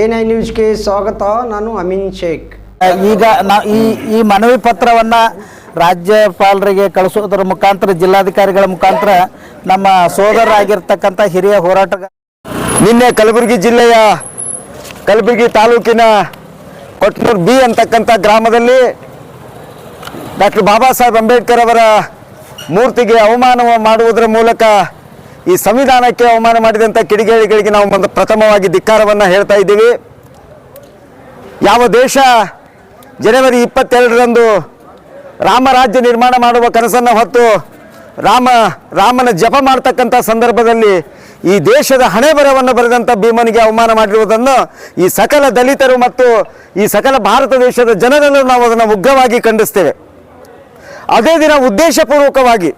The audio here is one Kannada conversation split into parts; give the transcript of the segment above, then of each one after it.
ಎನ್ ಐ ನ್ಯೂಸ್ಗೆ ಸ್ವಾಗತ. ನಾನು ಅಮೀನ್ ಶೇಖ್. ಈಗ ನಾ ಈ ಈ ಮನವಿ ಪತ್ರವನ್ನು ರಾಜ್ಯಪಾಲರಿಗೆ ಕಳಿಸೋದ್ರ ಮುಖಾಂತರ ಜಿಲ್ಲಾಧಿಕಾರಿಗಳ ಮುಖಾಂತರ ನಮ್ಮ ಸೋದರರಾಗಿರ್ತಕ್ಕಂಥ ಹಿರಿಯ ಹೋರಾಟಗಾರ ನಿನ್ನೆ ಕಲಬುರಗಿ ಜಿಲ್ಲೆಯ ಕಲಬುರಗಿ ತಾಲೂಕಿನ ಕೊಟ್ನೂರು ಬಿ ಅಂತಕ್ಕಂಥ ಗ್ರಾಮದಲ್ಲಿ ಡಾಕ್ಟರ್ ಬಾಬಾ ಸಾಹೇಬ್ ಅಂಬೇಡ್ಕರ್ ಅವರ ಮೂರ್ತಿಗೆ ಅವಮಾನ ಮಾಡುವುದರ ಮೂಲಕ ಈ ಸಂವಿಧಾನಕ್ಕೆ ಅವಮಾನ ಮಾಡಿದಂಥ ಕಿಡಿಗೇಡಿಗಳಿಗೆ ನಾವು ಒಂದು ಪ್ರಥಮವಾಗಿ ಧಿಕ್ಕಾರವನ್ನು ಹೇಳ್ತಾ ಇದ್ದೀವಿ. ಯಾವ ದೇಶ ಜನವರಿ ಇಪ್ಪತ್ತೆರಡರಂದು ರಾಮರಾಜ್ಯ ನಿರ್ಮಾಣ ಮಾಡುವ ಕನಸನ್ನು ಹೊತ್ತು ರಾಮ, ರಾಮನ ಜಪ ಮಾಡ್ತಕ್ಕಂಥ ಸಂದರ್ಭದಲ್ಲಿ ಈ ದೇಶದ ಹಣೆ ಬರವನ್ನು ಬರೆದಂಥ ಭೀಮನಿಗೆ ಅವಮಾನ ಮಾಡಿರುವುದನ್ನು ಈ ಸಕಲ ದಲಿತರು ಮತ್ತು ಈ ಸಕಲ ಭಾರತ ದೇಶದ ಜನರಲ್ಲೂ ನಾವು ಅದನ್ನು ಉಗ್ರವಾಗಿ ಖಂಡಿಸ್ತೇವೆ. ಅದೇ ದಿನ ಉದ್ದೇಶಪೂರ್ವಕವಾಗಿ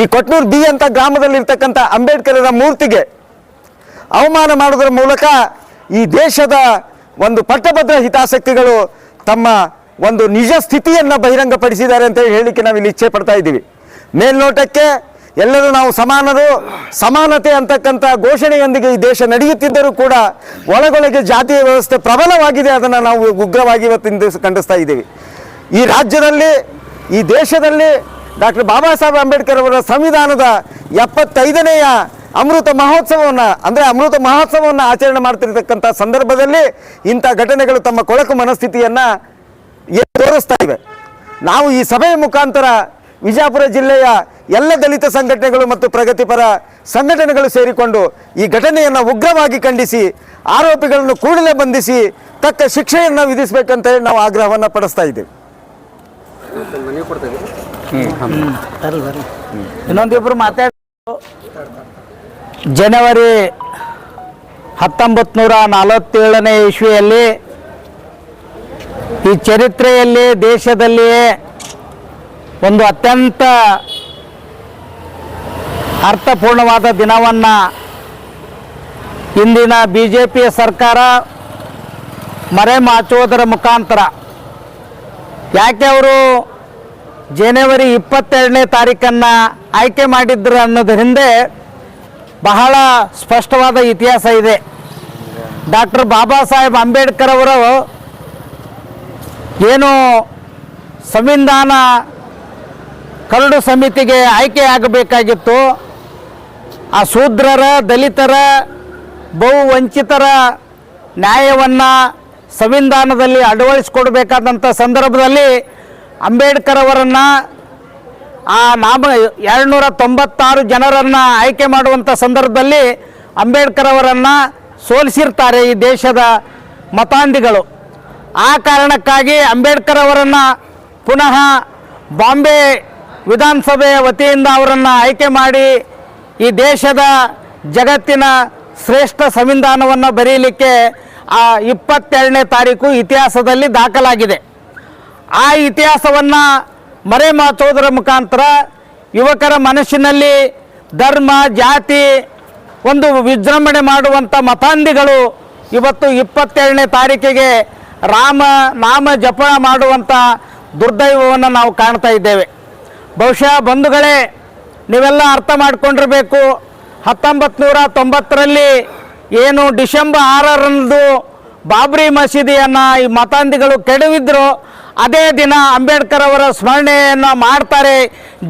ಈ ಕೊಟ್ನೂರು ಬಿ ಅಂತ ಗ್ರಾಮದಲ್ಲಿರ್ತಕ್ಕಂಥ ಅಂಬೇಡ್ಕರರ ಮೂರ್ತಿಗೆ ಅವಮಾನ ಮಾಡೋದ್ರ ಮೂಲಕ ಈ ದೇಶದ ಒಂದು ಪಟ್ಟಭದ್ರ ಹಿತಾಸಕ್ತಿಗಳು ತಮ್ಮ ಒಂದು ನಿಜ ಸ್ಥಿತಿಯನ್ನು ಬಹಿರಂಗಪಡಿಸಿದ್ದಾರೆ ಅಂತ ಹೇಳಲಿಕ್ಕೆ ನಾವು ಇಲ್ಲಿ ಇಚ್ಛೆ ಪಡ್ತಾ ಇದ್ದೀವಿ. ಮೇಲ್ನೋಟಕ್ಕೆ ಎಲ್ಲರೂ ನಾವು ಸಮಾನರು, ಸಮಾನತೆ ಅಂತಕ್ಕಂಥ ಘೋಷಣೆಯೊಂದಿಗೆ ಈ ದೇಶ ನಡೆಯುತ್ತಿದ್ದರೂ ಕೂಡ ಒಳಗೊಳಗೆ ಜಾತಿಯ ವ್ಯವಸ್ಥೆ ಪ್ರಬಲವಾಗಿದೆ ಅದನ್ನು ನಾವು ಉಗ್ರವಾಗಿ ಇವತ್ತಿನ ದಿವಸ ಖಂಡಿಸ್ತಾ ಇದ್ದೀವಿ. ಈ ರಾಜ್ಯದಲ್ಲಿ, ಈ ದೇಶದಲ್ಲಿ ಡಾಕ್ಟರ್ ಬಾಬಾ ಸಾಹೇಬ್ ಅಂಬೇಡ್ಕರ್ ಅವರ ಸಂವಿಧಾನದ ಎಪ್ಪತ್ತೈದನೆಯ ಅಮೃತ ಮಹೋತ್ಸವವನ್ನು, ಅಂದರೆ ಅಮೃತ ಮಹೋತ್ಸವವನ್ನು ಆಚರಣೆ ಮಾಡ್ತಿರ್ತಕ್ಕಂಥ ಸಂದರ್ಭದಲ್ಲಿ ಇಂಥ ಘಟನೆಗಳು ತಮ್ಮ ಕೊಳಕು ಮನಸ್ಥಿತಿಯನ್ನು ತೋರಿಸ್ತಾ ಇವೆ. ನಾವು ಈ ಸಭೆಯ ಮುಖಾಂತರ ವಿಜಯಪುರ ಜಿಲ್ಲೆಯ ಎಲ್ಲ ದಲಿತ ಸಂಘಟನೆಗಳು ಮತ್ತು ಪ್ರಗತಿಪರ ಸಂಘಟನೆಗಳು ಸೇರಿಕೊಂಡು ಈ ಘಟನೆಯನ್ನು ಉಗ್ರವಾಗಿ ಖಂಡಿಸಿ, ಆರೋಪಿಗಳನ್ನು ಕೂಡಲೇ ಬಂಧಿಸಿ, ತಕ್ಕ ಶಿಕ್ಷೆಯನ್ನು ವಿಧಿಸಬೇಕಂತ ಹೇಳಿ ನಾವು ಆಗ್ರಹವನ್ನು ಪಡಿಸ್ತಾ ಇದ್ದೇವೆ. ಇನ್ನೊಂದಿಬ್ರು ಮಾತಾಡ ಜನವರಿ ಹತ್ತೊಂಬತ್ತು ನೂರ ನಲವತ್ತೇಳನೇ ಇಸ್ವಿಯಲ್ಲಿ ಈ ಚರಿತ್ರೆಯಲ್ಲಿ ದೇಶದಲ್ಲಿಯೇ ಒಂದು ಅತ್ಯಂತ ಅರ್ಥಪೂರ್ಣವಾದ ದಿನವನ್ನು ಇಂದಿನ ಬಿ ಜೆ ಪಿಯ ಸರ್ಕಾರ ಮರೆಮಾಚುವುದರ ಮುಖಾಂತರ. ಯಾಕೆ ಅವರು ಜನವರಿ ಇಪ್ಪತ್ತೆರಡನೇ ತಾರೀಕನ್ನು ಆಯ್ಕೆ ಮಾಡಿದ್ರು ಅನ್ನೋದ್ರ ಹಿಂದೆ ಬಹಳ ಸ್ಪಷ್ಟವಾದ ಇತಿಹಾಸ ಇದೆ. ಡಾಕ್ಟರ್ ಬಾಬಾ ಸಾಹೇಬ್ ಅಂಬೇಡ್ಕರ್ ಅವರು ಏನು ಸಂವಿಧಾನ ಕರಡು ಸಮಿತಿಗೆ ಆಯ್ಕೆಯಾಗಬೇಕಾಗಿತ್ತು ಆ ಶೂದ್ರರ, ದಲಿತರ, ಬಹು ವಂಚಿತರ ನ್ಯಾಯವನ್ನು ಸಂವಿಧಾನದಲ್ಲಿ ಅಳವಡಿಸಿಕೊಡ್ಬೇಕಾದಂಥ ಸಂದರ್ಭದಲ್ಲಿ ಅಂಬೇಡ್ಕರ್ ಅವರನ್ನು, ಆ ನಾಮ ಎರಡುನೂರ ತೊಂಬತ್ತಾರು ಜನರನ್ನು ಆಯ್ಕೆ ಮಾಡುವಂಥ ಸಂದರ್ಭದಲ್ಲಿ ಅಂಬೇಡ್ಕರ್ ಅವರನ್ನು ಸೋಲಿಸಿರ್ತಾರೆ ಈ ದೇಶದ ಮತಾಂಧಿಗಳು. ಆ ಕಾರಣಕ್ಕಾಗಿ ಅಂಬೇಡ್ಕರ್ ಅವರನ್ನು ಪುನಃ ಬಾಂಬೆ ವಿಧಾನಸಭೆಯ ವತಿಯಿಂದ ಅವರನ್ನು ಆಯ್ಕೆ ಮಾಡಿ ಈ ದೇಶದ ಜಗತ್ತಿನ ಶ್ರೇಷ್ಠ ಸಂವಿಧಾನವನ್ನು ಬರೆಯಲಿಕ್ಕೆ ಆ ಇಪ್ಪತ್ತೆರಡನೇ ತಾರೀಕು ಇತಿಹಾಸದಲ್ಲಿ ದಾಖಲಾಗಿದೆ. ಆ ಇತಿಹಾಸವನ್ನು ಮರೆಮಾಚೋದರ ಮುಖಾಂತರ ಯುವಕರ ಮನಸ್ಸಿನಲ್ಲಿ ಧರ್ಮ, ಜಾತಿ, ಒಂದು ವಿಜೃಂಭಣೆ ಮಾಡುವಂಥ ಮತಾಂಧಿಗಳು ಇವತ್ತು ಇಪ್ಪತ್ತೆರಡನೇ ತಾರೀಕಿಗೆ ರಾಮ, ನಾಮ ಜಪ ಮಾಡುವಂಥ ದುರ್ದೈವವನ್ನು ನಾವು ಕಾಣ್ತಾ ಇದ್ದೇವೆ. ಬಹುಶಃ ಬಂಧುಗಳೇ, ನೀವೆಲ್ಲ ಅರ್ಥ ಮಾಡಿಕೊಂಡಿರಬೇಕು ಹತ್ತೊಂಬತ್ತು ನೂರ ತೊಂಬತ್ತರಲ್ಲಿ ಏನು ಡಿಸೆಂಬರ್ ಆರರಂದು ಬಾಬ್ರಿ ಮಸೀದಿಯನ್ನು ಈ ಮತಾಂಧಿಗಳು ಕೆಡವಿದ್ರು ಅದೇ ದಿನ ಅಂಬೇಡ್ಕರ್ ಅವರ ಸ್ಮರಣೆಯನ್ನು ಮಾಡ್ತಾರೆ.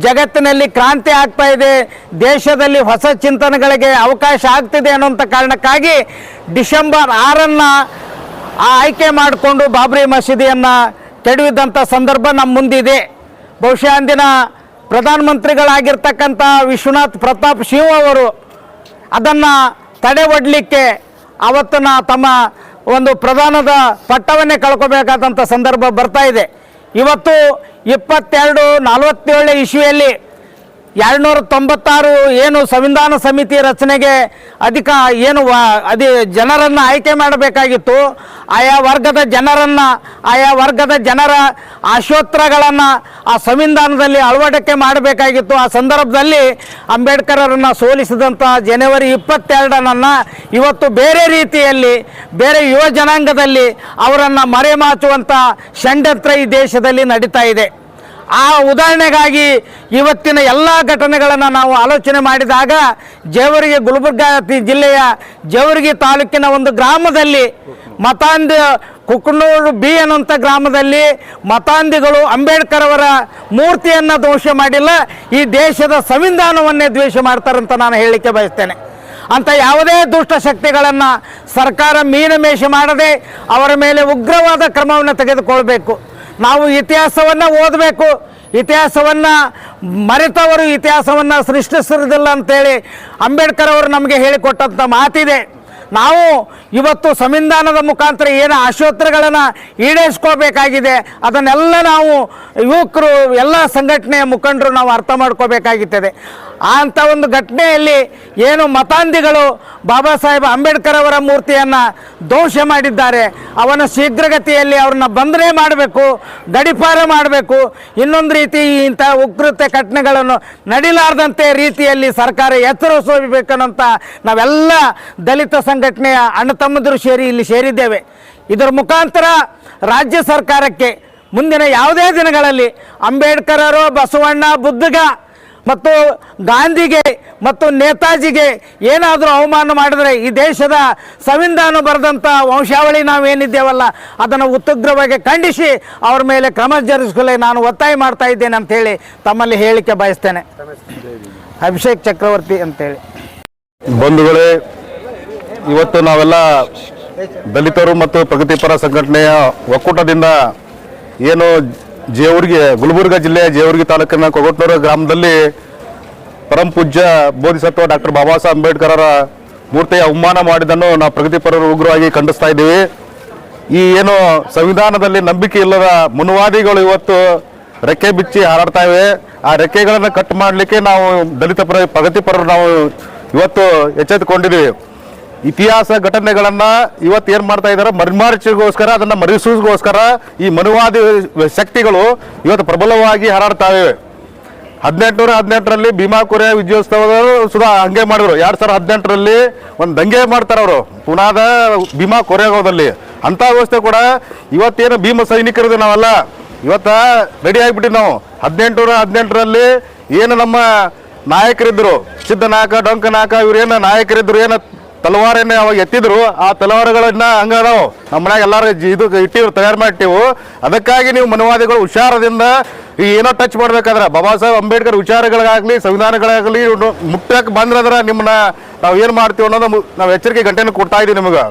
ಜಗತ್ತಿನಲ್ಲಿ ಕ್ರಾಂತಿ ಆಗ್ತಾ ಇದೆ. ದೇಶದಲ್ಲಿ ಹೊಸ ಚಿಂತನೆಗಳಿಗೆ ಅವಕಾಶ ಆಗ್ತಿದೆ ಅನ್ನುವಂಥ ಕಾರಣಕ್ಕಾಗಿ ಡಿಸೆಂಬರ್ ಆರನ್ನು ಆಯ್ಕೆ ಮಾಡಿಕೊಂಡು ಬಾಬ್ರಿ ಮಸೀದಿಯನ್ನು ಕೆಡವಿದಂಥ ಸಂದರ್ಭ ನಮ್ಮ ಮುಂದಿದೆ. ಬಹುಶಃ ಅಂದಿನ ಪ್ರಧಾನಮಂತ್ರಿಗಳಾಗಿರ್ತಕ್ಕಂಥ ವಿಶ್ವನಾಥ್ ಪ್ರತಾಪ್ ಸಿಂಹ ಅವರು ಅದನ್ನು ತಡೆ ಒಡ್ಲಿಕ್ಕೆ ಅವತ್ತನ್ನು ತಮ್ಮ ಒಂದು ಪ್ರಧಾನದ ಪಟ್ಟವನ್ನೇ ಕಳ್ಕೊಬೇಕಾದಂಥ ಸಂದರ್ಭ ಬರ್ತಾ ಇದೆ. ಇವತ್ತು ಇಪ್ಪತ್ತೆರಡು ನಲವತ್ತೇಳನೇ ಇಸ್ವಿಯಲ್ಲಿ ಎರಡುನೂರ ತೊಂಬತ್ತಾರು ಏನು ಸಂವಿಧಾನ ಸಮಿತಿ ರಚನೆಗೆ ಅಧಿಕ ಏನು ಅದಿ ಜನರನ್ನು ಆಯ್ಕೆ ಮಾಡಬೇಕಾಗಿತ್ತು. ಆಯಾ ವರ್ಗದ ಜನರನ್ನು, ಆಯಾ ವರ್ಗದ ಜನರ ಆಶೋತ್ರಗಳನ್ನು ಆ ಸಂವಿಧಾನದಲ್ಲಿ ಅಳವಡಿಕೆ ಮಾಡಬೇಕಾಗಿತ್ತು. ಆ ಸಂದರ್ಭದಲ್ಲಿ ಅಂಬೇಡ್ಕರರನ್ನು ಸೋಲಿಸಿದಂಥ ಜನವರಿ ಇಪ್ಪತ್ತೆರಡನನ್ನು ಇವತ್ತು ಬೇರೆ ರೀತಿಯಲ್ಲಿ, ಬೇರೆ ಯುವ ಜನಾಂಗದಲ್ಲಿ ಅವರನ್ನು ಮರೆಮಾಚುವಂಥ ಷಂಡತ್ರ ಈ ದೇಶದಲ್ಲಿ ನಡೀತಾ ಇದೆ. ಆ ಉದಾಹರಣೆಗಾಗಿ ಇವತ್ತಿನ ಎಲ್ಲ ಘಟನೆಗಳನ್ನು ನಾವು ಆಲೋಚನೆ ಮಾಡಿದಾಗ ಜೇವರಿಗೆ ಗುಲ್ಬರ್ಗ ಜಿಲ್ಲೆಯ ಜೇವರಿಗೆ ತಾಲೂಕಿನ ಒಂದು ಗ್ರಾಮದಲ್ಲಿ ಮತಾಂದ ಕುಕ್ನೂರು ಬಿ ಅನ್ನುವಂಥ ಗ್ರಾಮದಲ್ಲಿ ಮತಾಂಧಿಗಳು ಅಂಬೇಡ್ಕರ್ ಅವರ ಮೂರ್ತಿಯನ್ನು ದ್ವೇಷ ಮಾಡಿಲ್ಲ, ಈ ದೇಶದ ಸಂವಿಧಾನವನ್ನೇ ದ್ವೇಷ ಮಾಡ್ತಾರಂತ ನಾನು ಹೇಳಲಿಕ್ಕೆ ಬಯಸ್ತೇನೆ. ಅಂತ ಯಾವುದೇ ದುಷ್ಟ ಶಕ್ತಿಗಳನ್ನ ಸರ್ಕಾರ ಮೀನಮೇಷ ಮಾಡದೆ ಅವರ ಮೇಲೆ ಉಗ್ರವಾದ ಕ್ರಮವನ್ನು ತೆಗೆದುಕೊಳ್ಬೇಕು. ನಾವು ಇತಿಹಾಸವನ್ನು ಓದಬೇಕು. ಇತಿಹಾಸವನ್ನು ಮರೆತವರು ಇತಿಹಾಸವನ್ನು ಸೃಷ್ಟಿಸಿರೋದಿಲ್ಲ ಅಂತೇಳಿ ಅಂಬೇಡ್ಕರ್ ಅವರು ನಮಗೆ ಹೇಳಿಕೊಟ್ಟಂಥ ಮಾತಿದೆ. ನಾವು ಇವತ್ತು ಸಂವಿಧಾನದ ಮುಖಾಂತರ ಏನು ಆಶೋತ್ತರಗಳನ್ನು ಈಡೇರಿಸ್ಕೋಬೇಕಾಗಿದೆ, ಅದನ್ನೆಲ್ಲ ನಾವು ಯುವಕರು, ಎಲ್ಲ ಸಂಘಟನೆಯ ಮುಖಂಡರು ನಾವು ಅರ್ಥ ಮಾಡ್ಕೋಬೇಕಾಗುತ್ತದೆ. ಅಂಥ ಒಂದು ಘಟನೆಯಲ್ಲಿ ಏನು ಮತಾಂಧಿಗಳು ಬಾಬಾ ಸಾಹೇಬ್ ಅಂಬೇಡ್ಕರ್ ಅವರ ಮೂರ್ತಿಯನ್ನು ದೋಷ ಮಾಡಿದ್ದಾರೆ. ಅವನ ಶೀಘ್ರಗತಿಯಲ್ಲಿ ಅವ್ರನ್ನ ಬಂಧನೆ ಮಾಡಬೇಕು, ಗಡಿಪಾರ ಮಾಡಬೇಕು. ಇನ್ನೊಂದು ರೀತಿ ಇಂಥ ಉಗ್ರತೆ ಘಟನೆಗಳನ್ನು ನಡಿಲಾರ್ದಂತೆ ರೀತಿಯಲ್ಲಿ ಸರ್ಕಾರ ಎಚ್ಚರಿಸಬೇಕನ್ನೋಂಥ ನಾವೆಲ್ಲ ದಲಿತ ಸಂಘಟನೆಯ ಅಣ್ಣ ತಮ್ಮದರು ಸೇರಿ ಇಲ್ಲಿ ಸೇರಿದ್ದೇವೆ. ಇದರ ಮುಖಾಂತರ ರಾಜ್ಯ ಸರ್ಕಾರಕ್ಕೆ ಮುಂದಿನ ಯಾವುದೇ ದಿನಗಳಲ್ಲಿ ಅಂಬೇಡ್ಕರರು ಬಸವಣ್ಣ, ಬುದ್ಧಗ ಮತ್ತು ಗಾಂಧಿಗೆ ಮತ್ತು ನೇತಾಜಿಗೆ ಏನಾದರೂ ಅವಮಾನ ಮಾಡಿದರೆ ಈ ದೇಶದ ಸಂವಿಧಾನ ಬರೆದಂಥ ವಂಶಾವಳಿ ನಾವೇನಿದ್ದೇವಲ್ಲ, ಅದನ್ನು ಉತ್ತುಗ್ರವಾಗಿ ಖಂಡಿಸಿ ಅವರ ಮೇಲೆ ಕ್ರಮ ಜರುಗಿಸಲು ನಾನು ಒತ್ತಾಯ ಮಾಡ್ತಾ ಇದ್ದೇನೆ ಅಂತೇಳಿ ತಮ್ಮಲ್ಲಿ ಹೇಳಿಕೆ ಬಯಸ್ತೇನೆ. ಅಭಿಷೇಕ್ ಚಕ್ರವರ್ತಿ ಅಂತೇಳಿ. ಬಂಧುಗಳೇ ಇವತ್ತು ನಾವೆಲ್ಲ ದಲಿತರು ಮತ್ತು ಪ್ರಗತಿಪರ ಸಂಘಟನೆಯ ಒಕ್ಕೂಟದಿಂದ ಏನು ಜೇವರ್ಗಿ, ಗುಲ್ಬರ್ಗ ಜಿಲ್ಲೆಯ ಜೇವರ್ಗಿ ತಾಲೂಕಿನ ಕೊಗಟ್ನೂರು ಗ್ರಾಮದಲ್ಲಿ ಪರಂ ಪೂಜ್ಯ ಬೋಧಿಸತ್ವ ಡಾಕ್ಟರ್ ಬಾಬಾ ಸಾಹೇಬ್ ಅಂಬೇಡ್ಕರರ ಮೂರ್ತಿಯ ಅವಮಾನ ಮಾಡಿದ್ದನ್ನು ನಾವು ಪ್ರಗತಿಪರರು ಉಗ್ರವಾಗಿ ಖಂಡಿಸ್ತಾ ಇದ್ದೀವಿ. ಈ ಏನು ಸಂವಿಧಾನದಲ್ಲಿ ನಂಬಿಕೆ ಇಲ್ಲದ ಮುನುವಾದಿಗಳು ಇವತ್ತು ರೆಕ್ಕೆ ಬಿಚ್ಚಿ ಹಾರಾಡ್ತಾ ಇವೆ. ಆ ರೆಕ್ಕೆಗಳನ್ನು ಕಟ್ ಮಾಡಲಿಕ್ಕೆ ನಾವು ದಲಿತ ಪರ, ಪ್ರಗತಿಪರರು ನಾವು ಇವತ್ತು ಎಚ್ಚೆತ್ತುಕೊಂಡಿದ್ದೀವಿ. ಇತಿಹಾಸ ಘಟನೆಗಳನ್ನ ಇವತ್ತು ಏನ್ ಮಾಡ್ತಾ ಇದ್ದಾರೆ ಮರ್ಮಾರ್ಚಿಗೋಸ್ಕರ, ಅದನ್ನ ಮರಿಸೋಸ್ಕರ ಈ ಮನುವಾದಿ ಶಕ್ತಿಗಳು ಇವತ್ತು ಪ್ರಬಲವಾಗಿ ಹಾರಾಡ್ತಾವೆ ಹದಿನೆಂಟುನೂರ ಹದಿನೆಂಟರಲ್ಲಿ ಭೀಮಾ ಕೊರೆ ವಿಜಯೋತ್ಸವದ ಸುಧಾ ಹಂಗೆ ಮಾಡಿದ್ರು. ಎರಡ್ ಸಾವಿರದ ಹದಿನೆಂಟರಲ್ಲಿ ಒಂದು ದಂಗೆ ಮಾಡ್ತಾರೆ ಅವರು. ಪುನಾದ ಭೀಮಾ ಕೊರೆಗೋದಲ್ಲಿ. ಅಂತ ವ್ಯವಸ್ಥೆ ಕೂಡ ಇವತ್ತೇನು ಭೀಮ ಸೈನಿಕರದು ನಾವೆಲ್ಲ. ಇವತ್ತ ರೆಡಿ ಆಗಿಬಿಟ್ಟಿವಿ ನಾವು. ಹದಿನೆಂಟುನೂರ ಹದಿನೆಂಟರಲ್ಲಿ ಏನು ನಮ್ಮ ನಾಯಕರಿದ್ದರು ಸಿದ್ದನಾಯಕ ಡೊಂಕನಾಯಕ ಏನು ನಾಯಕರಿದ್ದರು ಏನು ತಲವಾರನ್ನ ಅವಾಗ ಎತ್ತಿದ್ರು, ಆ ತಲವಾರಗಳನ್ನ ಹಂಗ ಅದಾವು ನಮ್ಮ ಮನ್ಯಾಗ ಎಲ್ಲಾರು ಇದು ಇಟ್ಟಿವ್ರು ತಯಾರು ಮಾಡಿಟ್ಟಿವು ಅದಕ್ಕಾಗಿ ನೀವು ಮನವಾದಿಗಳು ಹುಷಾರದಿಂದ ಈ ಏನೋ ಟಚ್ ಮಾಡ್ಬೇಕಾದ್ರೆ, ಬಾಬಾ ಸಾಹೇಬ್ ಅಂಬೇಡ್ಕರ್ ವಿಚಾರಗಳಾಗ್ಲಿ ಸಂವಿಧಾನಗಳಾಗಲಿ ಮುಟ್ಟಕ್ಕೆ ಬಂದ್ರಂದ್ರೆ ನಿಮ್ಮನ್ನ ನಾವು ಏನು ಮಾಡ್ತೀವಿ ಅನ್ನೋದು ನಾವು ಎಚ್ಚರಿಕೆ ಗಂಟೆನ ಕೊಡ್ತಾ ಇದೀವಿ ನಿಮಗೆ.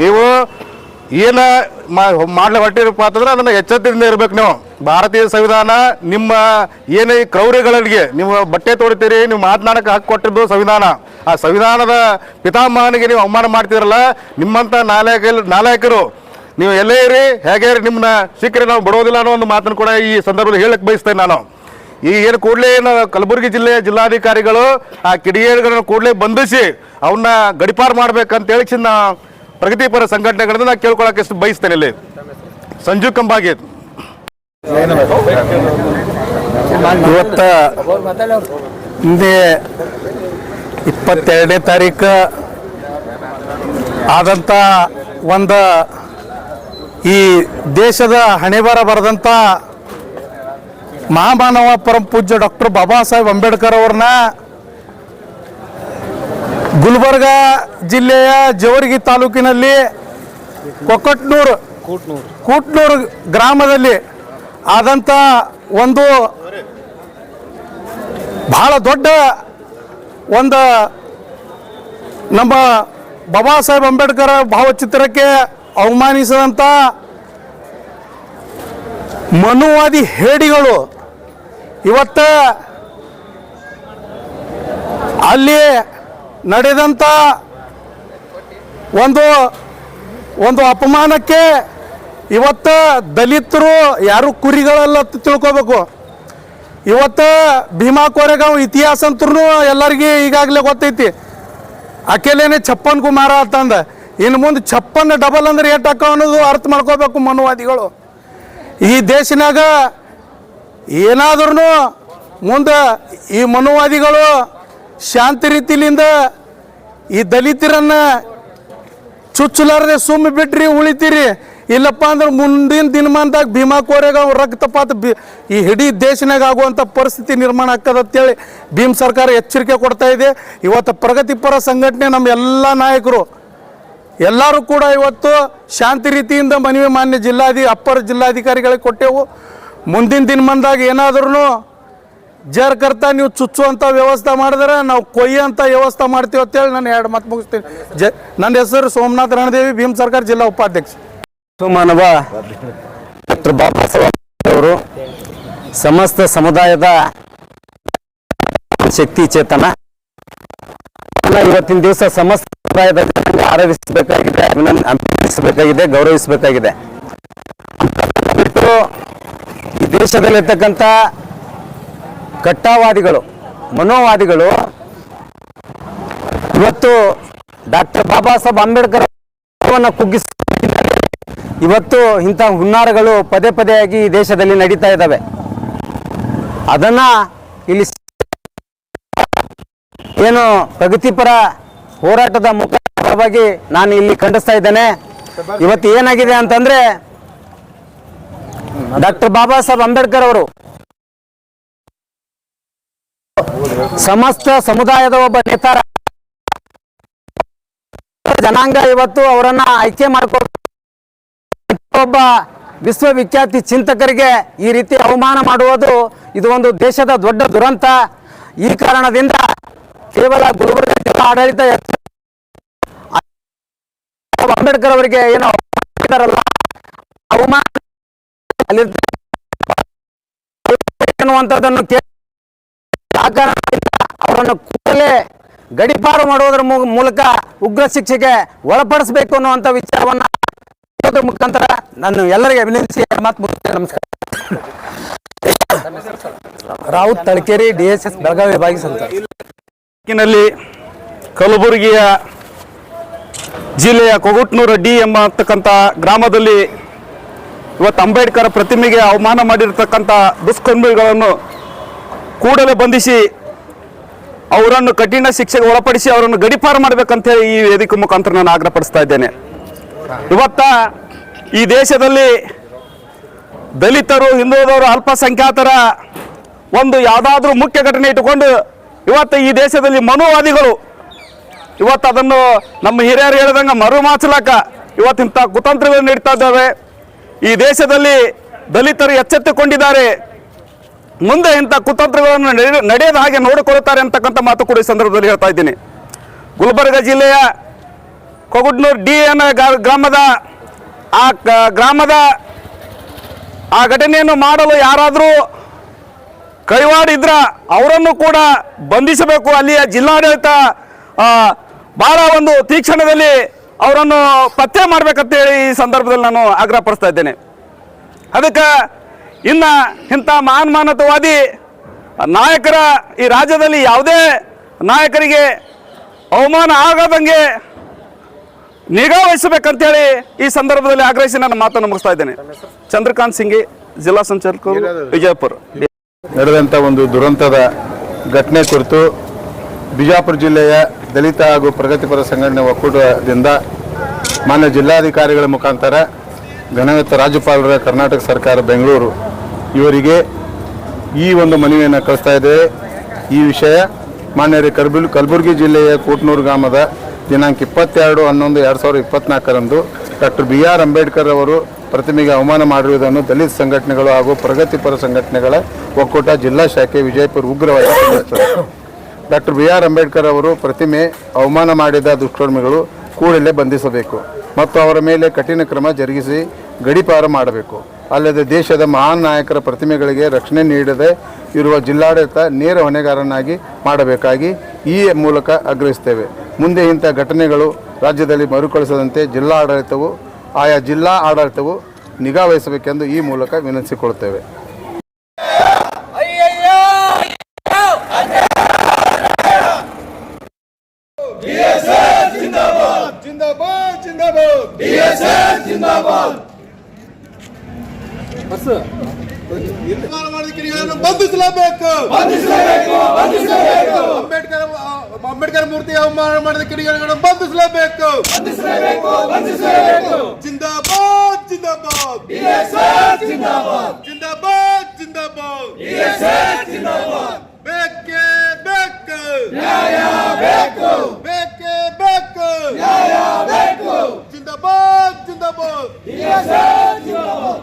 ನೀವು ಏನ ಮಾಡ್ಲಿ ಹೊಟ್ಟಿರಪ್ಪ ಅಂತಂದ್ರೆ ಅದನ್ನ ಎಚ್ಚರದಿಂದ ಇರ್ಬೇಕು ನೀವು. ಭಾರತೀಯ ಸಂವಿಧಾನ ನಿಮ್ಮ ಏನೇ ಕ್ರೌರ್ಯಗಳಿಗೆ ನೀವು ಬಟ್ಟೆ ತೊಡಿತೀರಿ ನೀವು ಮಾತನಾಡಕ್ಕೆ ಹಕ್ಕು ಕೊಟ್ಟಿದ್ದು ಸಂವಿಧಾನ. ಆ ಸಂವಿಧಾನದ ಪಿತಾಮಹನಿಗೆ ನೀವು ಅವಮಾನ ಮಾಡ್ತೀರಲ್ಲ, ನಿಮ್ಮಂತ ನಾಲಾಯಕ ನಾಲಾಯಕರು, ನೀವು ಎಲ್ಲೇ ಇರಿ, ಹೇಗೆ ಇರಿ ನಿಮ್ಮನ್ನ ಸಿಕ್ಕರೆ ನಾವು ಬಿಡೋದಿಲ್ಲ ಅನ್ನೋ ಒಂದು ಮಾತನ್ನು ಕೂಡ ಈ ಸಂದರ್ಭದಲ್ಲಿ ಹೇಳಕ್ ಬಯಸ್ತೇನೆ ನಾನು. ಈ ಏನು ಕೂಡಲೇ ಏನು ಕಲಬುರಗಿ ಜಿಲ್ಲೆಯ ಜಿಲ್ಲಾಧಿಕಾರಿಗಳು ಆ ಕಿಡಿಗೇಡಿಗಳನ್ನ ಕೂಡಲೇ ಬಂಧಿಸಿ ಅವನ್ನ ಗಡಿಪಾರು ಮಾಡ್ಬೇಕಂತ ಹೇಳಿ ಪ್ರಗತಿಪರ ಸಂಘಟನೆಗಳನ್ನ ನಾ ಕೇಳ್ಕೊಳಕ್ಕೆ ಎಷ್ಟು ಬಯಸ್ತೇನೆ ಇಲ್ಲಿ. ಸಂಜು ಕಂಬಾಗಿ. ಇವತ್ತ ಹಿಂದೆ ಇಪ್ಪತ್ತೆರಡನೇ ತಾರೀಕು ಆದಂಥ ಒಂದು ಈ ದೇಶದ ಹಣೆಬರ ಬರೆದಂಥ ಮಹಾಮಾನವ ಪರಂ ಪೂಜ್ಯ ಡಾಕ್ಟರ್ ಬಾಬಾ ಸಾಹೇಬ್ ಅಂಬೇಡ್ಕರ್ ಅವ್ರನ್ನ ಗುಲ್ಬರ್ಗ ಜಿಲ್ಲೆಯ ಜವರ್ಗಿ ತಾಲೂಕಿನಲ್ಲಿ ಕೊಕ್ಕಟ್ನೂರು ಕೂಟ್ನೂರು ಗ್ರಾಮದಲ್ಲಿ ಆದಂಥ ಒಂದು ಬಹಳ ದೊಡ್ಡ ಒಂದು ನಮ್ಮ ಬಾಬಾ ಸಾಹೇಬ್ ಅಂಬೇಡ್ಕರ್ ಭಾವಚಿತ್ರಕ್ಕೆ ಅವಮಾನಿಸಿದಂಥ ಮನುವಾದಿ ಹೇಡಿಗಳು ಇವತ್ತು ಅಲ್ಲಿ ನಡೆದಂಥ ಒಂದು ಒಂದು ಅಪಮಾನಕ್ಕೆ ಇವತ್ತು ದಲಿತರು ಯಾರು ಕುರಿಗಳಲ್ಲ ತಿಳ್ಕೊಬೇಕು. ಇವತ್ತು ಭೀಮಾ ಕೋರೆಗಾಂವ್ ಇತಿಹಾಸ ಅಂತೂ ಎಲ್ಲರಿಗೆ ಈಗಾಗಲೇ ಗೊತ್ತೈತಿ. ಅಕೆಲೇನೆ ಛಪ್ಪನ್ ಕುಮಾರ ಅಂತಂದ ಇನ್ನು ಮುಂದೆ ಛಪ್ಪನ್ ಡಬಲ್ ಅಂದ್ರೆ ಏಟ್ ಹಾಕೋ ಅನ್ನೋದು ಅರ್ಥ ಮಾಡ್ಕೋಬೇಕು ಮನುವಾದಿಗಳು. ಈ ದೇಶನಾಗ ಏನಾದ್ರೂ ಮುಂದೆ ಈ ಮನುವಾದಿಗಳು ಶಾಂತಿ ರೀತಿಲಿಂದ ಈ ದಲಿತರನ್ನ ಚುಚ್ಚಲಾರದೆ ಸುಮ್ಮ ಬಿಟ್ರಿ, ಉಳಿತೀರಿ. ಇಲ್ಲಪ್ಪ ಅಂದ್ರೆ ಮುಂದಿನ ದಿನಮಾನದಾಗ ಭೀಮಾ ಕೋರೆಗ ರಕ್ತಪಾತ ಈ ಇಡೀ ದೇಶನಾಗ ಆಗುವಂಥ ಪರಿಸ್ಥಿತಿ ನಿರ್ಮಾಣ ಆಗ್ತದೆ ಅಂತೇಳಿ ಭೀಮ್ ಸರ್ಕಾರ ಎಚ್ಚರಿಕೆ ಕೊಡ್ತಾ ಇದೆ. ಇವತ್ತು ಪ್ರಗತಿಪರ ಸಂಘಟನೆ ನಮ್ಮ ಎಲ್ಲ ನಾಯಕರು, ಎಲ್ಲರೂ ಕೂಡ ಇವತ್ತು ಶಾಂತಿ ರೀತಿಯಿಂದ ಮನವಿ ಮಾನ್ಯ ಜಿಲ್ಲಾಧಿ ಅಪ್ಪರ ಜಿಲ್ಲಾಧಿಕಾರಿಗಳಿಗೆ ಕೊಟ್ಟೆವು. ಮುಂದಿನ ದಿನಮಾನದಾಗ ಏನಾದ್ರೂ ಜರ್ಕರ್ತ ನೀವು ಚುಚ್ಚುವಂಥ ವ್ಯವಸ್ಥೆ ಮಾಡಿದ್ರೆ ನಾವು ಕೊಯ್ಯಂತ ವ್ಯವಸ್ಥೆ ಮಾಡ್ತೀವಿ ಅಂತೇಳಿ ನಾನು ಎರಡು ಮಾತು ಮುಗಿಸ್ತೀನಿ. ಜ ನನ್ನ ಹೆಸರು ಸೋಮನಾಥ್ ರಣದೇವಿ, ಭೀಮ್ ಸರ್ಕಾರ ಜಿಲ್ಲಾ ಉಪಾಧ್ಯಕ್ಷ. ಸುಮಾನವ, ಡಾಕ್ಟರ್ ಬಾಬಾ ಸಾಹೇಬ್ ಅವರು, ಸಮಸ್ತ ಸಮುದಾಯದ ಶಕ್ತಿ ಚೇತನ. ಇವತ್ತಿನ ದಿವಸ ಸಮಸ್ತ ಸಮುದಾಯದ ಜನರಿಗೆ ಆರಾಧಿಸಬೇಕಾಗಿದೆ, ಅಭಿನಂದ, ಅಭಿನಂದಿಸಬೇಕಾಗಿದೆ, ಗೌರವಿಸಬೇಕಾಗಿದೆ. ಈ ದೇಶದಲ್ಲಿರ್ತಕ್ಕಂಥ ಕಟ್ಟಾವಾದಿಗಳು ಮನೋವಾದಿಗಳು. ಇವತ್ತು ಡಾಕ್ಟರ್ ಬಾಬಾ ಸಾಹೇಬ್ ಅಂಬೇಡ್ಕರ್ ಕುಗ್ಗಿಸ ಇವತ್ತು ಇಂಥ ಹುನ್ನಾರಗಳು ಪದೇ ಪದೇಯಾಗಿ ಈ ದೇಶದಲ್ಲಿ ನಡೀತಾ ಇದ್ದಾವೆ. ಅದನ್ನ ಇಲ್ಲಿ ಏನು ಪ್ರಗತಿಪರ ಹೋರಾಟದ ಮುಖವಾಗಿ ನಾನು ಇಲ್ಲಿ ಖಂಡಿಸ್ತಾ ಇದ್ದೇನೆ. ಇವತ್ತು ಏನಾಗಿದೆ ಅಂತಂದ್ರೆ ಡಾಕ್ಟರ್ ಬಾಬಾ ಸಾಹೇಬ್ ಅಂಬೇಡ್ಕರ್ ಅವರು ಸಮಸ್ತ ಸಮುದಾಯದ ಒಬ್ಬ ನೇತಾರ ಜನಾಂಗ ಇವತ್ತು ಅವರನ್ನ ಆಯ್ಕೆ ಮಾಡ್ಕೊ ಒಬ್ಬ ವಿಶ್ವವಿಖ್ಯಾತಿ ಚಿಂತಕರಿಗೆ ಈ ರೀತಿ ಅವಮಾನ ಮಾಡುವುದು ಇದು ಒಂದು ದೇಶದ ದೊಡ್ಡ ದುರಂತ. ಈ ಕಾರಣದಿಂದ ಕೇವಲ ಗುಲ್ಬರ್ಗ ಜಿಲ್ಲಾ ಆಡಳಿತ ಅಂಬೇಡ್ಕರ್ ಅವರಿಗೆ ಏನು ಅವಮಾನ ಮಾಡಿದಾರಲ್ಲ ಕಾರಣದಿಂದ ಅವರನ್ನು ಕೂಡಲೇ ಗಡಿಪಾರು ಮಾಡುವುದರ ಮೂಲಕ ಉಗ್ರ ಶಿಕ್ಷೆಗೆ ಒಳಪಡಿಸಬೇಕು ಅನ್ನುವಂಥ ವಿಚಾರವನ್ನ ಮುಖಾಂತರ ನಾನು ಎಲ್ಲರಿಗೆ ವಿನಂತಿಸಿ ಮಾತು ನಮಸ್ಕಾರ. Raut Talakeri D S S Belagavi ವಿಭಾಗ ಸಂತ ತಾಲೂಕಿನಲ್ಲಿ ಕಲಬುರಗಿಯ ಜಿಲ್ಲೆಯ ಕೊಗುಟ್ನೂರು ಡಿ ಎಂಬತಕ್ಕಂಥ ಗ್ರಾಮದಲ್ಲಿ ಇವತ್ತು ಅಂಬೇಡ್ಕರ್ ಪ್ರತಿಮೆಗೆ ಅವಮಾನ ಮಾಡಿರ್ತಕ್ಕಂಥ ದುಷ್ಕರ್ಮಿಗಳನ್ನು ಕೂಡಲೇ ಬಂಧಿಸಿ ಅವರನ್ನು ಕಠಿಣ ಶಿಕ್ಷೆಗೆ ಒಳಪಡಿಸಿ ಅವರನ್ನು ಗಡಿಪಾರು ಮಾಡಬೇಕಂತೇಳಿ ಈ ವೇದಿಕೆ ಮುಖಾಂತರ ನಾನು ಆಗ್ರಹಪಡಿಸ್ತಾ ಇದ್ದೇನೆ. ಇವತ್ತ ಈ ದೇಶದಲ್ಲಿ ದಲಿತರು, ಹಿಂದುಳಿದವರು ಅಲ್ಪಸಂಖ್ಯಾತರ ಒಂದು ಯಾವುದಾದ್ರೂ ಮುಖ್ಯ ಘಟನೆ ಇಟ್ಟುಕೊಂಡು ಇವತ್ತು ಈ ದೇಶದಲ್ಲಿ ಮನುವಾದಿಗಳು ಇವತ್ತು ಅದನ್ನು ನಮ್ಮ ಹಿರಿಯರು ಹೇಳಿದಂಗೆ ಮರುಮಾಚಲಕ ಇವತ್ತಿಂಥ ಕುತಂತ್ರಗಳು ನೀಡ್ತಾ ಇದ್ದಾವೆ. ಈ ದೇಶದಲ್ಲಿ ದಲಿತರು ಎಚ್ಚೆತ್ತುಕೊಂಡಿದ್ದಾರೆ. ಮುಂದೆ ಇಂಥ ಕುತಂತ್ರಗಳನ್ನು ನಡೆ- ನಡೆಯದ ಹಾಗೆ ನೋಡಿಕೊಳ್ಳುತ್ತಾರೆ ಅಂತಕ್ಕಂಥ ಮಾತು ಕೂಡ ಈ ಸಂದರ್ಭದಲ್ಲಿ ಹೇಳ್ತಾ ಇದ್ದೀನಿ. ಗುಲ್ಬರ್ಗ ಜಿಲ್ಲೆಯ ಕೊಗುಡ್ನೂರ್ ಡಿ ಎನ್ ಗ್ರಾಮದ ಆ ಗ್ರಾಮದ ಆ ಘಟನೆಯನ್ನು ಮಾಡಲು ಯಾರಾದರೂ ಕೈವಾಡಿದ್ರ ಅವರನ್ನು ಕೂಡ ಬಂಧಿಸಬೇಕು. ಅಲ್ಲಿಯ ಜಿಲ್ಲಾಡಳಿತ ಬಹಳ ಒಂದು ತೀಕ್ಷಣದಲ್ಲಿ ಅವರನ್ನು ಪತ್ತೆ ಮಾಡ್ಬೇಕಂತೇಳಿ ಈ ಸಂದರ್ಭದಲ್ಲಿ ನಾನು ಆಗ್ರಹಪಡಿಸ್ತಾ ಇದ್ದೇನೆ. ಅದಕ್ಕೆ ಇನ್ನು ಇಂಥ ಮಾನಮಾನತವಾದಿ ನಾಯಕರ ಈ ರಾಜ್ಯದಲ್ಲಿ ಯಾವುದೇ ನಾಯಕರಿಗೆ ಅವಮಾನ ಆಗದಂಗೆ ನಿಗಾ ವಹಿಸಬೇಕಂತೇಳಿ ಈ ಸಂದರ್ಭದಲ್ಲಿ ಆಗ್ರಹಿಸಿ ನನ್ನ ಮಾತನ್ನು ಮುಗಿಸ್ತಾ ಇದ್ದೇನೆ. ಚಂದ್ರಕಾಂತ್ ಸಿಂಗಿ ಜಿಲ್ಲಾ ಸಂಚಾಲಕರು, ವಿಜಯಪುರ. ನಡೆದಂಥ ಒಂದು ದುರಂತದ ಘಟನೆ ಕುರಿತು ಬಿಜಾಪುರ ಜಿಲ್ಲೆಯ ದಲಿತ ಹಾಗೂ ಪ್ರಗತಿಪರ ಸಂಘಟನೆ ಒಕ್ಕೂಟದಿಂದ ಮಾನ್ಯ ಜಿಲ್ಲಾಧಿಕಾರಿಗಳ ಮುಖಾಂತರ ಘನವೆತ್ತ ರಾಜ್ಯಪಾಲರ ಕರ್ನಾಟಕ ಸರ್ಕಾರ, ಬೆಂಗಳೂರು ಇವರಿಗೆ ಈ ಒಂದು ಮನವಿಯನ್ನು ಕಳಿಸ್ತಾ ಇದ್ದೇವೆ. ಈ ವಿಷಯ ಮಾನ್ಯರೇ, ಕರ್ಬಿಲ್, ಕಲಬುರಗಿ ಜಿಲ್ಲೆಯ ಕೂಟ್ನೂರು ಗ್ರಾಮದ ದಿನಾಂಕ ಇಪ್ಪತ್ತೆರಡು ಹನ್ನೊಂದು ಎರಡು ಸಾವಿರದ ಇಪ್ಪತ್ನಾಲ್ಕರಂದು ಡಾಕ್ಟರ್ ಬಿ ಆರ್ ಅಂಬೇಡ್ಕರ್ ಅವರು ಪ್ರತಿಮೆಗೆ ಅವಮಾನ ಮಾಡಿರುವುದನ್ನು ದಲಿತ ಸಂಘಟನೆಗಳು ಹಾಗೂ ಪ್ರಗತಿಪರ ಸಂಘಟನೆಗಳ ಒಕ್ಕೂಟ ಜಿಲ್ಲಾ ಶಾಖೆ ವಿಜಯಪುರ ಉಗ್ರವಾಗಿ ಖಂಡಿಸುತ್ತದೆ. ಡಾಕ್ಟರ್ ಬಿ ಆರ್ ಅಂಬೇಡ್ಕರ್ ಅವರು ಪ್ರತಿಮೆ ಅವಮಾನ ಮಾಡಿದ ದುಷ್ಕರ್ಮಿಗಳು ಕೂಡಲೇ ಬಂಧಿಸಬೇಕು ಮತ್ತು ಅವರ ಮೇಲೆ ಕಠಿಣ ಕ್ರಮ ಜರುಗಿಸಿ ಗಡಿಪಾರ ಮಾಡಬೇಕು. ಅಲ್ಲದೆ ದೇಶದ ಮಹಾನ್ ನಾಯಕರ ಪ್ರತಿಮೆಗಳಿಗೆ ರಕ್ಷಣೆ ನೀಡದೆ ಇರುವ ಜಿಲ್ಲಾಡಳಿತ ನೇರ ಹೊಣೆಗಾರನಾಗಿ ಮಾಡಬೇಕಾಗಿ ಈ ಮೂಲಕ ಆಗ್ರಹಿಸ್ತೇವೆ ಮುಂದೆ ಇಂಥ ಘಟನೆಗಳು ರಾಜ್ಯದಲ್ಲಿ ಮರುಕಳಿಸದಂತೆ ಜಿಲ್ಲಾ ಆಡಳಿತವು ಆಯಾ ಜಿಲ್ಲಾ ಆಡಳಿತವು ನಿಗಾ ವಹಿಸಬೇಕೆಂದು ಈ ಮೂಲಕ ವಿನಂತಿಸಿಕೊಳ್ಳುತ್ತೇವೆ ಬಸ್ ನಿರ್ಮಾಣ ಮಾಡಿದ ಕಿಡಿಗಳನ್ನು ಬಂಧಿಸಲೇಬೇಕು ಅಂಬೇಡ್ಕರ್ ಅಂಬೇಡ್ಕರ್ ಮೂರ್ತಿ ಅವಮಾನ ಮಾಡಿದ ಕಿಡಿಗಳನ್ನು ಬಂಧಿಸಲೇಬೇಕು ಜಿಂದಾಬಾದ್ ಜಿಂದಾಬಾದ್ ಜಿಂದಾಬಾದ್ ಜಿಂದಾಬಾದ್ ಜಿಂದಾಬಾದ್ ಬೇಕೇ ಬೇಕು ನ್ಯಾಯ ಬೇಕು ಬೇಕೇ ಬೇಕು ನ್ಯಾಯ ಬೇಕು ಜಿಂದಾಬಾದ್ ಜಿಂದಾಬಾದ್ ಜಿಂದಾಬಾದ್